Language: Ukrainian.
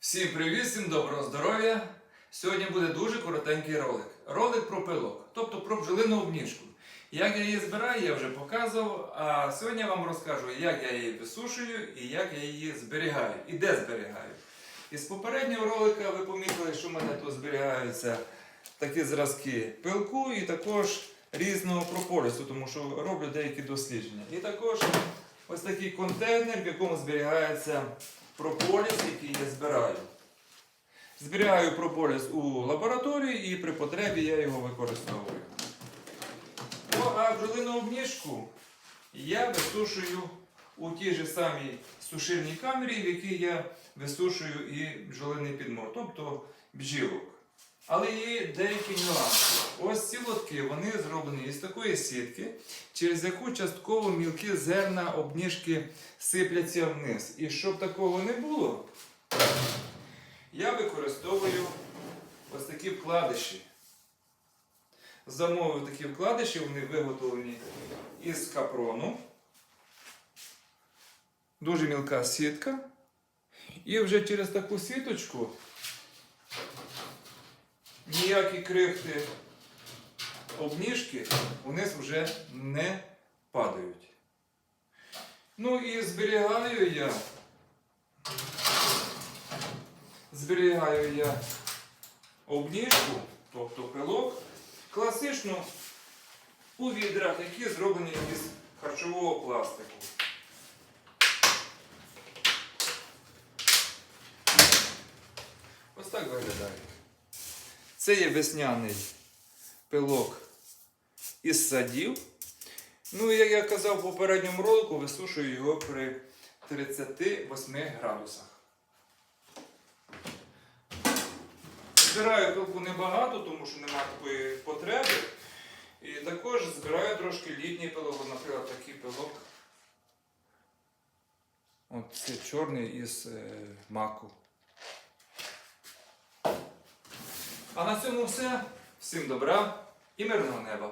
Всім привіт, всім доброго здоров'я! Сьогодні буде дуже коротенький ролик. Ролик про пилок, тобто про бджолину обніжку. Як я її збираю, я вже показував. А сьогодні я вам розкажу, як я її висушую і як я її зберігаю і де зберігаю. Із попереднього ролика ви помітили, що в мене тут зберігаються такі зразки пилку і також різного прополісу, тому що роблю деякі дослідження. І також ось такий контейнер, в якому зберігається прополіс, який я збираю. Збираю прополіс у лабораторії і при потребі я його використовую. Ну, а бджолину обніжку я висушую у тій же самій сушильній камері, в якій я висушую і бджолиний підмор, тобто бджілок. Але є деякі нюанси. Ось ці лотки вони зроблені із такої сітки, через яку частково мілкі зерна обніжки сипляться вниз. І щоб такого не було, я використовую ось такі вкладиші. Замовив такі вкладиші, вони виготовлені із капрону. Дуже мілка сітка. І вже через таку сіточку ніякі крихти обніжки вниз вже не падають. Ну і зберігаю я. Зберігаю я обніжку, тобто пилок, класично у відрах, які зроблені із харчового пластику. Ось так виглядає. Це є весняний пилок із садів. Ну, і як я казав в попередньому ролику, висушую його при 38 градусах. Збираю пилку небагато, тому що немає такої потреби. І також збираю трошки літній пилок, наприклад, такий пилок. От це чорний із е, маку. А на цьому все. Всім добра і мирного неба!